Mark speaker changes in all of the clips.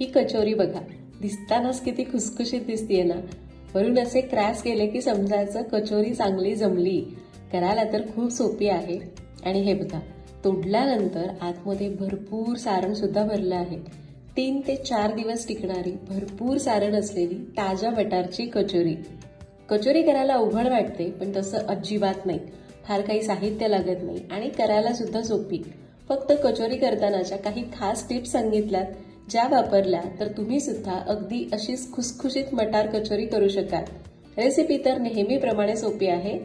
Speaker 1: ही कचोरी बघा. दिसतानाच किती खुसखुशीत दिसतीये ना. वरून असे क्रॅस गेले की समजायचं कचोरी चांगली जमली. करायला तर खूप सोपी आहे. आणि हे बघा तोडल्यानंतर आतमध्ये भरपूर सारण सुद्धा भरलं आहे. तीन ते चार दिवस टिकणारी भरपूर सारण असलेली ताज्या बटारची कचोरी. कचोरी करायला अवघड वाटते पण तसं अजिबात नाही. फार काही साहित्य लागत नाही आणि करायला सुद्धा सोपी. फक्त कचोरी करतानाच्या काही खास टिप्स सांगितल्यात. ज्या वापरल्या तर तुम्ही सुद्धा अगदी अशीच खुसखुशीत मटार कचोरी करू शकाल. रेसिपी तर नेहमीप्रमाणे सोपी आहे.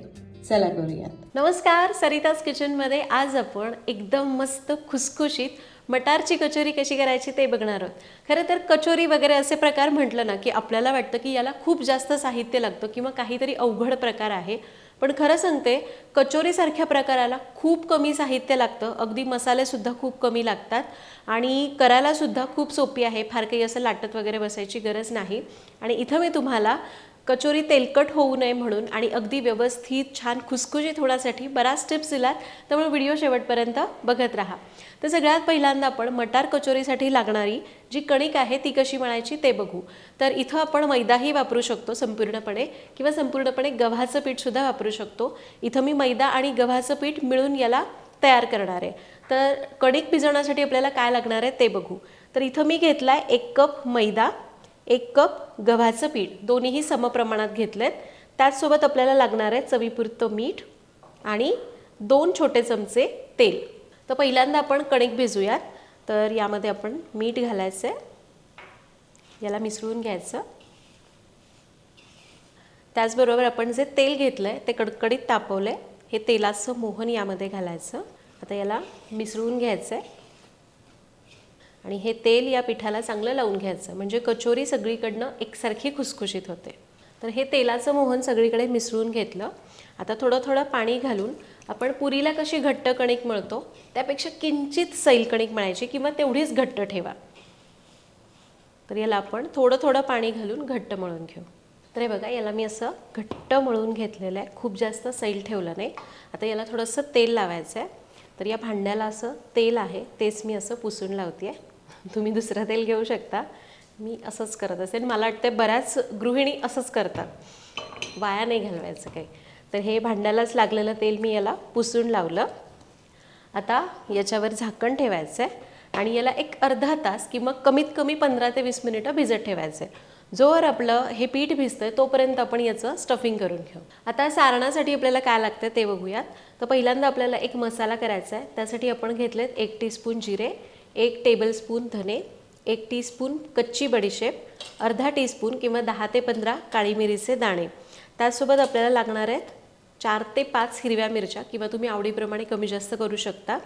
Speaker 1: चला करूयात.
Speaker 2: नमस्कार सरिताज किचनमध्ये आज आपण एकदम मस्त खुसखुशीत मटारची कचोरी कशी करायची ते बघणार आहोत. खरं तर कचोरी वगैरे असे प्रकार म्हटलं ना की आपल्याला वाटतं की याला खूप जास्त साहित्य लागतं किंवा काहीतरी अवघड प्रकार आहे. पण खरं सांगते कचोरीसारख्या प्रकाराला खूप कमी साहित्य लागतं. अगदी मसालेसुद्धा खूप कमी लागतात. आणि करायलासुद्धा खूप सोपी आहे. फार काही असं लाटत वगैरे बसायची गरज नाही. आणि इथं मी तुम्हाला कचोरी तेलकट होऊ नये म्हणून आणि अगदी व्यवस्थित छान खुसखुशीत होण्यासाठी बऱ्याच टिप्स दिलात. त्यामुळे व्हिडिओ शेवटपर्यंत बघत राहा. तर सगळ्यात पहिल्यांदा आपण मटार कचोरीसाठी लागणारी जी कणिक आहे ती कशी म्हणायची ते बघू. तर इथं आपण मैदाही वापरू शकतो संपूर्णपणे किंवा संपूर्णपणे गव्हाचं पीठसुद्धा वापरू शकतो. इथं मी मैदा आणि गव्हाचं पीठ मिळून याला तयार करणार आहे. तर कणिक भिजवण्यासाठी आपल्याला काय लागणार आहे ते बघू. तर इथं मी घेतला आहे एक कप मैदा. एक कप गव्हाचं पीठ. दोन्हीही समप्रमाणात घेतलेत. त्याचसोबत आपल्याला लागणार आहे चवीपुरतं मीठ आणि दोन छोटे चमचे तेल. तर पहिल्यांदा आपण कणिक भिजूयात. तर यामध्ये आपण मीठ घालायचं आहे याला मिसळून घ्यायचं. त्याचबरोबर आपण जे तेल घेतलं आहे ते कडकडीत तापवलं आहे हे तेलाचं मोहन यामध्ये घालायचं. आता याला मिसळून घ्यायचं आहे आणि हे तेल या पिठाला चांगलं लावून घ्यायचं. म्हणजे कचोरी सगळीकडनं एकसारखी खुसखुशीत होते. तर हे तेलाचं मोहन सगळीकडे मिसळून घेतलं. आता थोडं थोडं पाणी घालून आपण पुरीला कशी घट्ट कणिक मळतो त्यापेक्षा किंचित सैल कणिक मळायची किंवा तेवढीच घट्ट ठेवा. तर याला आपण थोडं थोडं पाणी घालून घट्ट मळून घेऊ. तर हे बघा याला मी असं घट्ट मळून घेतलेलं आहे. खूप जास्त सैल ठेवलं नाही. आता याला थोडंसं तेल लावायचं आहे. तर या भांड्याला असं तेल आहे. तेच मी असं पुसून लावते आहे तुम्ही दुसरं तेल घेऊ शकता. मी असंच करत असेल मला वाटतं बऱ्याच गृहिणी असंच करतात. वाया नाही घालवायचं काही. तर हे भांड्यालाच लागलेलं तेल मी याला पुसून लावलं. आता याच्यावर झाकण ठेवायचं आहे आणि याला एक अर्धा तास किंवा कमीत कमी पंधरा ते वीस मिनिटं भिजत ठेवायचं आहे जोवर आपलं हे पीठ भिजतंय तोपर्यंत आपण याचं स्टफिंग करून घेऊ. आता सारणासाठी आपल्याला काय लागतं ते बघूयात. तर पहिल्यांदा आपल्याला एक मसाला करायचा आहे त्यासाठी आपण घेतलेत एक टीस्पून जिरे. एक टेबलस्पून धने एक टीस्पून कच्ची बडीशेप अर्धा टीस्पून किंवा दहा ते पंधरा काळी मिरीचे दाणे. त्याचसोबत आपल्याला लागणार आहेत चार ते पाच हिरव्या मिरच्या किंवा तुम्ही आवडीप्रमाणे कमी जास्त करू शकता.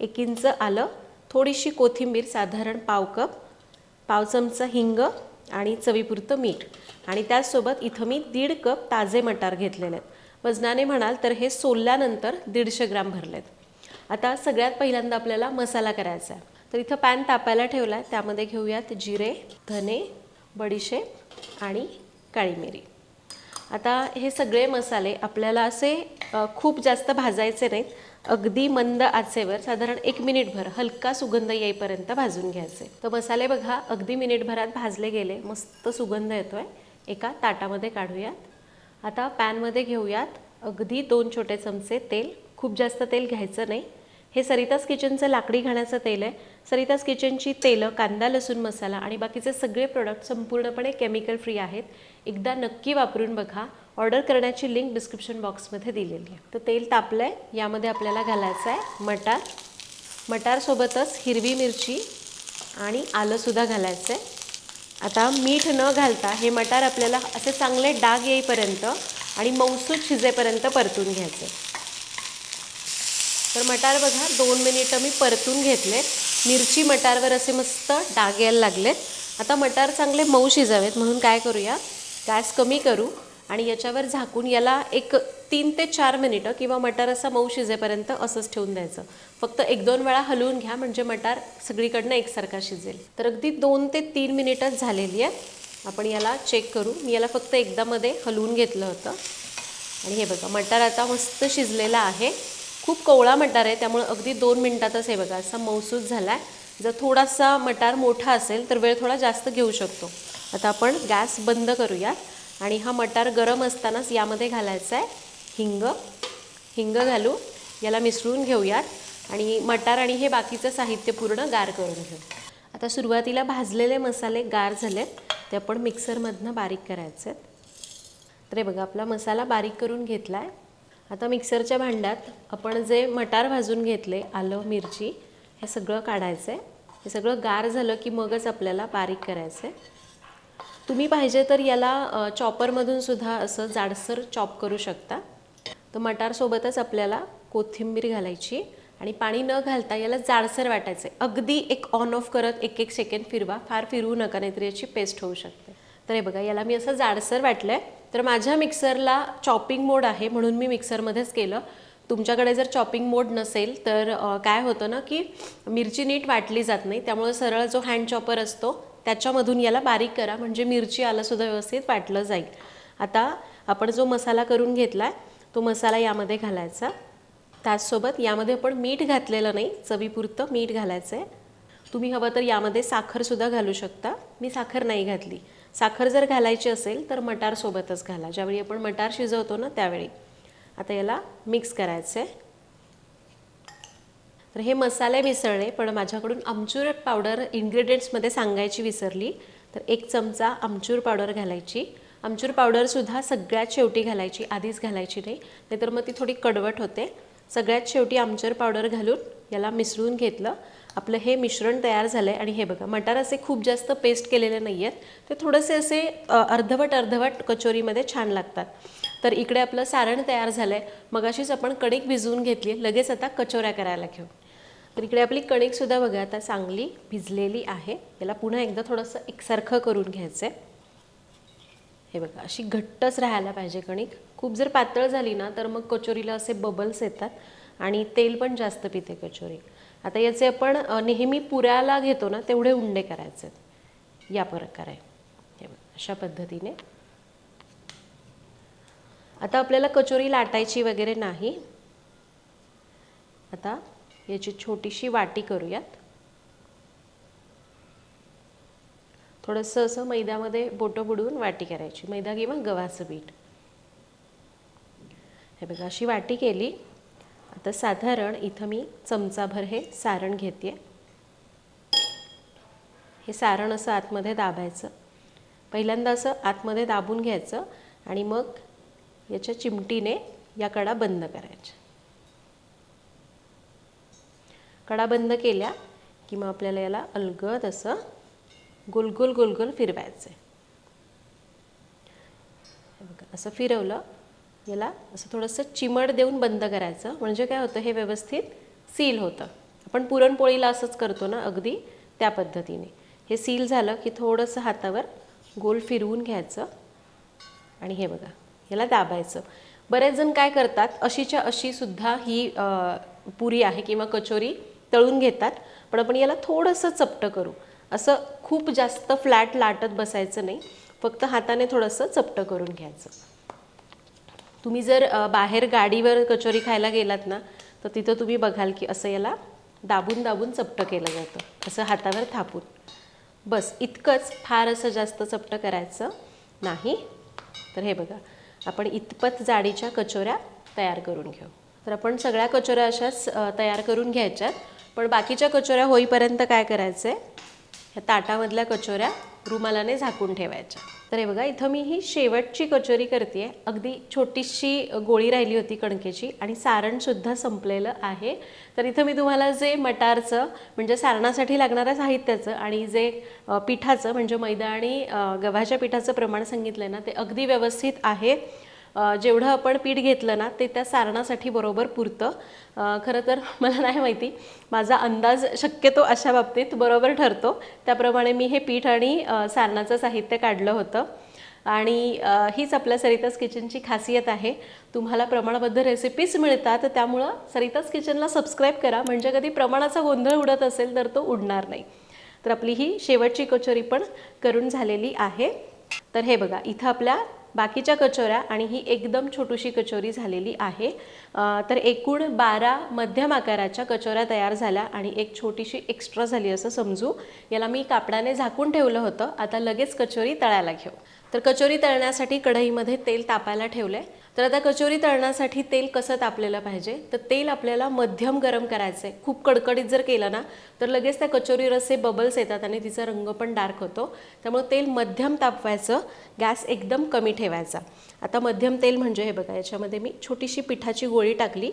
Speaker 2: एक इंच आलं थोडीशी कोथिंबीर साधारण पाव कप पाव चमचा हिंग आणि चवीपुरतं मीठ. आणि त्याचसोबत इथं मी दीड कप ताजे मटार घेतलेले आहेत. वजनाने म्हणाल तर हे सोलल्यानंतर दीडशे ग्राम भरलेत. आता सगळ्यात पहिल्यांदा आपल्याला मसाला करायचा आहे. तर इथं पॅन तापायला ठेवला आहे त्यामध्ये घेऊयात जिरे धने बडीशेप आणि काळी मिरी. आता हे सगळे मसाले आपल्याला असे खूप जास्त भाजायचे नाहीत. अगदी मंद आचेवर साधारण एक मिनिटभर हलका सुगंध येईपर्यंत भाजून घ्यायचे. तर मसाले बघा अगदी मिनिटभरात भाजले गेले. मस्त सुगंध येतो आहे एका ताटामध्ये काढूयात. आता पॅनमध्ये घेऊयात. अगदी दोन छोटे चमचे तेल. खूप जास्त तेल घ्यायचं नाही. हे सरितास किचनचं लाकडी घाण्याचं तेल आहे. सरितास किचनची तेलं कांदा लसूण मसाला आणि बाकीचे सगळे प्रोडक्ट संपूर्णपणे केमिकल फ्री आहेत. एकदा नक्की वापरून बघा. ऑर्डर करण्याची लिंक डिस्क्रिप्शन बॉक्समध्ये दिलेली आहे. तर तेल तापलं आहे यामध्ये आपल्याला घालायचं आहे मटार मटारसोबतच हिरवी मिरची आणि आलंसुद्धा घालायचं आहे आता मीठ न घालता हे मटार आपल्याला असे चांगले डाग येईपर्यंत आणि मौसूद शिजेपर्यंत परतून घ्यायचे तर मटार बघा दोन मिनिटं मी परतून घेतले. मिरची मटारवर असे मस्त डाग यायला लागलेत. आता मटार चांगले मऊ शिजावेत म्हणून काय करूया? गॅस कमी करू आणि याच्यावर झाकून याला एक तीन ते चार मिनिटं किंवा मटार असा मऊ शिजेपर्यंत असंच ठेवून द्यायचं. फक्त एक दोन वेळा हलवून घ्या म्हणजे मटार सगळीकडनं एकसारखा शिजेल. तर अगदी दोन ते तीन मिनिटच झालेली आहे आपण याला चेक करू. मी याला फक्त एकदामध्ये हलवून घेतलं होतं. आणि हे बघा मटार आता मस्त शिजलेला आहे. खूप कोवळा मटार आहे त्यामुळे अगदी दोन मिनटातच हे बघा असा मौसूद झाला आहे जर थोडासा मटार मोठा असेल तर वेळ थोडा जास्त घेऊ शकतो. आता आपण गॅस बंद करूयात. आणि हा मटार गरम असतानाच यामध्ये घालायचा आहे हिंग. हिंग घालू याला मिसळून घेऊयात. आणि मटार आणि हे बाकीचं साहित्य पूर्ण गार करून घेऊ. आता सुरुवातीला भाजलेले मसाले गार झालेत. ते आपण मिक्सरमधनं बारीक करायचे आहेत तर हे बघा आपला मसाला बारीक करून घेतला आहे आता मिक्सरच्या भांड्यात आपण जे मटार भाजून घेतले आलं मिरची हे सगळं काढायचं आहे हे सगळं गार झालं की मगच आपल्याला बारीक करायचं आहे तुम्ही पाहिजे तर याला चॉपरमधून सुद्धा असं जाडसर चॉप करू शकता. तर मटारसोबतच आपल्याला कोथिंबीर घालायची आणि पाणी न घालता याला जाडसर वाटायचं आहे अगदी एक ऑन ऑफ करत एक एक सेकंड फिरवा. फार फिरवू नका नाहीतर याची पेस्ट होऊ शकते. तर हे बघा याला मी असं जाडसर वाटलं आहे तर माझ्या मिक्सरला चॉपिंग मोड आहे म्हणून मी मिक्सरमध्येच केलं. तुमच्याकडे जर चॉपिंग मोड नसेल तर काय होतं ना की मिरची नीट वाटली जात नाही. त्यामुळे सरळ जो हँड चॉपर असतो त्याच्यामधून याला बारीक करा. म्हणजे मिरची आलंसुद्धा व्यवस्थित वाटलं जाईल. आता आपण जो मसाला करून घेतला आहे तो मसाला यामध्ये घालायचा. त्याचसोबत यामध्ये आपण मीठ घातलेलं नाही. चवीपुरतं मीठ घालायचं आहे तुम्ही हवं तर यामध्ये साखरसुद्धा घालू शकता. मी साखर नाही घातली. साखर जर घालायची असेल तर मटारसोबतच घाला. ज्यावेळी आपण मटार शिजवतो ना त्यावेळी. आता याला मिक्स करायचं आहे तर हे मसाले मिसळले पण माझ्याकडून आमचूर पावडर इन्ग्रेडियंट्समध्ये सांगायची विसरली. तर एक चमचा आमचूर पावडर घालायची. आमचूर पावडरसुद्धा सगळ्यात शेवटी घालायची आधीच घालायची नाही. नाहीतर मग ती थोडी कडवट होते. सगळ्यात शेवटी आमचूर पावडर घालून याला मिसळून घेतलं. आपलं हे मिश्रण तयार झालं आहे आणि हे बघा मटार असे खूप जास्त पेस्ट केलेले नाही आहेत ते थोडेसे असे अर्धवट अर्धवट कचोरीमध्ये छान लागतात. तर इकडे आपलं सारण तयार झालं आहे मगाशीच आपण कणिक भिजवून घेतली लगेच आता कचोऱ्या करायला घेऊ. तर इकडे आपली कणिकसुद्धा बघा आता चांगली भिजलेली आहे. याला पुन्हा एकदा थोडंसं एकसारखं करून घ्यायचं आहे हे बघा अशी घट्टच राहायला पाहिजे कणिक. खूप जर पातळ झाली ना तर मग कचोरीला असे बबल्स येतात आणि तेल पण जास्त पिते कचोरी. आता याचे आपण नेहमी पुऱ्याला घेतो ना तेवढे उंडे करायचे आहेत. या प्रकारे. अशा पद्धतीने. आता आपल्याला कचोरी लाटायची वगैरे नाही. आता याची छोटीशी वाटी करूयात. थोडंसं असं मैद्यामध्ये बोटं बुडवून वाटी करायची. मैदा किंवा गव्हाचं पीठ. हे बघा अशी वाटी केली. आता साधारण इथं मी चमचाभर हे सारण घेते हे सारण असं आतमध्ये दाबायचं. पहिल्यांदा असं आतमध्ये दाबून घ्यायचं आणि मग याच्या चिमटीने या कडा बंद करायच्या. कडा बंद केल्या की मग आपल्याला याला अलगद असं गोल गोल गोल गोल फिरवायचं आहे बघा असं फिरवलं याला असं थोडंसं चिमड देऊन बंद करायचं. म्हणजे काय होतं हे व्यवस्थित सील होतं. आपण पुरणपोळीला असंच करतो ना अगदी त्या पद्धतीने. हे सील झालं की थोडंसं हातावर गोल फिरवून घ्यायचं. आणि हे बघा याला दाबायचं. बरेच जण काय करतात अशीच्या अशी सुद्धा ही पुरी आहे किंवा कचोरी तळून घेतात. पण आपण याला थोडंसं चपटं करू. असं खूप जास्त फ्लॅट लाटत बसायचं नाही. फक्त हाताने थोडंसं चपटं करून घ्यायचं. तुम्ही जर बाहेर गाडीवर कचोरी खायला गेलात ना तर तिथं तुम्ही बघाल की असं याला दाबून दाबून चपटं केलं जातं. असं हातावर थापून. बस इतकंच फार असं जास्त चपटं करायचं नाही. तर हे बघा आपण इतपत जाडीच्या कचोऱ्या तयार करून घेऊ. तर आपण सगळ्या कचोऱ्या अशाच तयार करून घ्यायच्यात. पण बाकीच्या कचोऱ्या होईपर्यंत काय करायचं आहे ह्या ताटामधल्या कचोऱ्या रुमालाने झाकून ठेवायच्या. तर हे बघा इथं मी ही शेवटची कचोरी करते अगदी छोटीशी गोळी राहिली होती कणकेची आणि सारणसुद्धा संपलेलं आहे. तर इथं मी तुम्हाला जे मटारचं म्हणजे सारणासाठी लागणाऱ्या साहित्याचं आणि जे पिठाचं म्हणजे मैदा आणि गव्हाच्या पिठाचं प्रमाण सांगितलं आहे ना ते अगदी व्यवस्थित आहे. जेवढं आपण पीठ घेतलं ना ते त्या सारणासाठी बरोबर पुरतं. खरं तर मला नाही माहिती. माझा अंदाज शक्यतो अशा बाबतीत बरोबर ठरतो. त्याप्रमाणे मी हे पीठ आणि सारणाचं साहित्य काढलं होतं. आणि हीच आपल्या सरिताज किचनची खासियत आहे. तुम्हाला प्रमाणबद्ध रेसिपीज मिळतात त्यामुळं सरिताज किचनला सबस्क्राईब करा. म्हणजे कधी प्रमाणाचा गोंधळ उडत असेल तर तो उडणार नाही. तर आपली ही शेवटची कचोरी पण करून झालेली आहे. तर हे बघा इथं आपल्या बाकीच्या कचोऱ्या आणि ही एकदम छोटीशी कचोरी झालेली आहे. तर एकूण बारा मध्यम आकाराच्या कचोऱ्या तयार झाल्या आणि एक छोटीशी एक्स्ट्रा झाली असं समजू. याला मी कापडाने झाकून ठेवलं होतं. आता लगेच कचोरी तळायला घेऊ. तर कचोरी तळण्यासाठी कढईमध्ये तेल तापायला ठेवलं आहे तर आता कचोरी तळण्यासाठी तेल कसं तापलेलं पाहिजे? तर तेल आपल्याला मध्यम गरम करायचं आहे खूप कडकडीत जर केलं ना तर लगेच त्या कचोरी रस्से बबल्स येतात आणि तिचा रंग पण डार्क होतो. त्यामुळे तेल मध्यम तापवायचं गॅस एकदम कमी ठेवायचा. आता मध्यम तेल म्हणजे हे बघा याच्यामध्ये मी छोटीशी पिठाची गोळी टाकली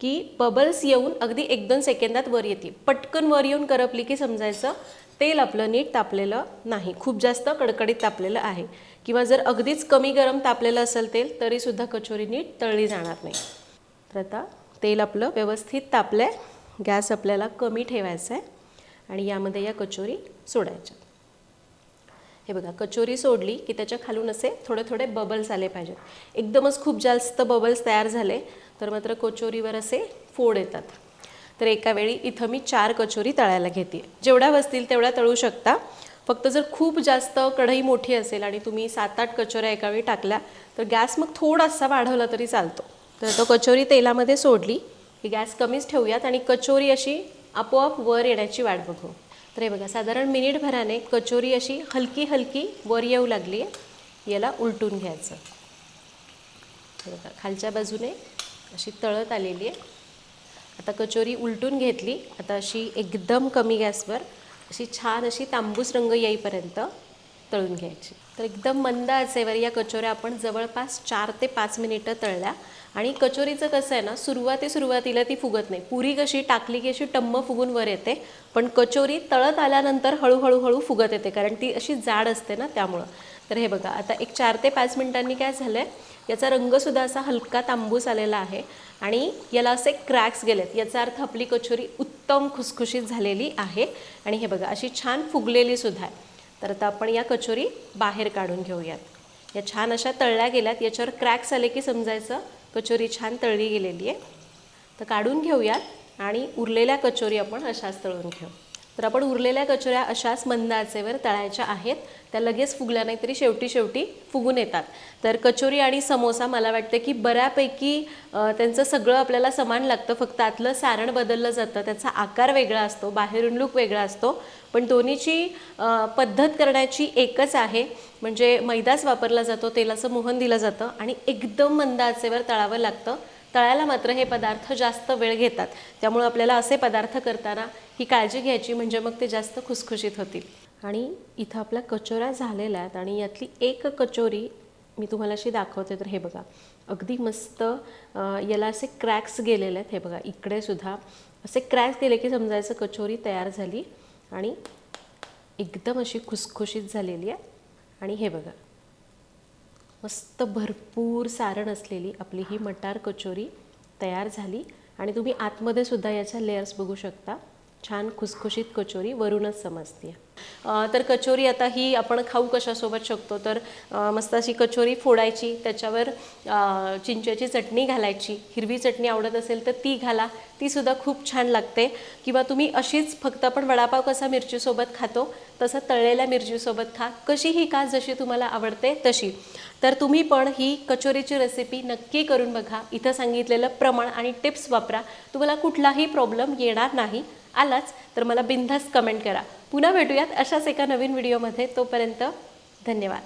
Speaker 2: की बबल्स येऊन अगदी एक दोन सेकंदात वर येते पटकन वर येऊन करपली की समजायचं तेल आपलं नीट तापलेलं नाही. खूप जास्त कडकडीत तापलेलं आहे. किंवा जर अगदीच कमी गरम तापलेलं असेल तेल तरीसुद्धा कचोरी नीट तळली जाणार नाही. तर आता तेल आपलं व्यवस्थित तापलं आहे गॅस आपल्याला कमी ठेवायचा आहे आणि यामध्ये या कचोरी सोडायच्या. हे बघा कचोरी सोडली की त्याच्या खालून असे थोडे थोडे बबल्स आले पाहिजेत. एकदमच खूप जास्त बबल्स तयार झाले तर मात्र कचोरीवर असे फोड येतात. तर एका वेळी इथं मी चार कचोरी तळायला घेते जेवढ्या बसतील तेवढ्या तळू शकता. फक्त जर खूप जास्त कढई मोठी असेल आणि तुम्ही सात आठ कचोऱ्या एका वेळी टाकल्या तर गॅस मग थोडासा वाढवला तरी चालतो. तर तो कचोरी तेलामध्ये सोडली की गॅस कमीच ठेवूयात आणि कचोरी अशी आपोआप वर येण्याची वाट बघू. तर हे बघा साधारण मिनिटभराने कचोरी अशी हलकी हलकी वर येऊ लागली आहे याला उलटून घ्यायचं. बघा खालच्या बाजूने अशी तळत आलेली आहे आता कचोरी उलटून घेतली आता अशी एकदम कमी गॅसवर अशी छान अशी तांबूस रंग येईपर्यंत तळून घ्यायची. तर एकदम मंद आचेवर या कचोऱ्या आपण जवळपास चार ते पाच मिनिटं तळल्या. आणि कचोरीचं कसं आहे ना सुरुवाती सुरुवातीला ती फुगत नाही. पुरी कशी टाकली की अशी टम्म फुगून वर येते. पण कचोरी तळत आल्यानंतर हळूहळू हळू फुगत येते कारण ती अशी जाड असते ना त्यामुळं. तर हे बघा आता एक चार ते पाच मिनिटांनी काय झालं आहे याचा रंगसुद्धा असा हलका तांबूस आलेला आहे. आणि याला असे क्रॅक्स गेलेत. याचा अर्थ आपली कचोरी उत्तम खुसखुशीत झालेली आहे. आणि हे बघा अशी छान फुगलेली सुद्धा आहे. तर आता आपण या कचोरी बाहेर काढून घेऊयात. या छान अशा तळल्या गेल्यात. याच्यावर क्रॅक्स आले की समजायचं कचोरी छान तळली गेलेली आहे. तर काढून घेऊयात आणि उरलेल्या कचोरी आपण अशाच तळून घेऊ. तर आपण उरलेल्या कचोऱ्या अशाच मंद आचेवर तळायच्या आहेत. त्या लगेच फुगल्या नाही तरी शेवटी शेवटी फुगून येतात. तर कचोरी आणि समोसा मला वाटतं की बऱ्यापैकी त्यांचं सगळं आपल्याला समान लागतं. फक्त आतलं सारण बदललं जातं. त्याचा आकार वेगळा असतो. बाहेरून लूक वेगळा असतो. पण दोन्हीची पद्धत करण्याची एकच आहे. म्हणजे मैदाच वापरला जातो. तेलाचं मोहन दिलं जातं. आणि एकदम मंद आचेवर तळावं लागतं. तळायला मात्र हे पदार्थ जास्त वेळ घेतात. त्यामुळे आपल्याला असे पदार्थ करताना ही काळजी घ्यायची म्हणजे मग ते जास्त खुसखुशीत होतील. आणि इथं आपल्या कचोऱ्या झालेल्या आहेत आणि यातली एक कचोरी मी तुम्हाला अशी दाखवते तर हे बघा. अगदी मस्त याला असे क्रॅक्स गेलेले आहेत. हे बघा इकडे सुद्धा असे क्रॅक्स गेले की समजायचं कचोरी तयार झाली आणि एकदम अशी खुसखुशीत झालेली आहे. आणि हे बघा. मस्त भरपूर सारण असलेली आपली ही मटार कचोरी तयार झाली. आणि तुम्ही आतमध्ये सुद्धा याच्या लेअर्स बघू शकता. छान खुसखुशीत कचोरी वरूनच समजते तर कचोरी आता ही आपण खाऊ कशासोबत शकतो? तर मस्त अशी कचोरी फोडायची त्याच्यावर चिंच्याची चिंचेची चटणी घालायची. हिरवी चटणी आवडत असेल तर ती घाला. ती सुद्धा खूप छान लागते. किंवा तुम्ही अशीच फक्त आपण वडापाव कसा मिरचीसोबत खातो तसं तळलेल्या मिरचीसोबत खा. कशीही का जशी तुम्हाला आवडते तशी. तर तुम्ही पण ही कचोरीची रेसिपी नक्की करून बघा. इथं सांगितलेलं प्रमाण आणि टिप्स वापरा. तुम्हाला कुठलाही प्रॉब्लेम येणार नाही. आलाच तर मला बिनधास्त कमेंट करा. पुन्हा भेटूयात अशाच एका नवीन व्हिडिओमध्ये तोपर्यंत धन्यवाद.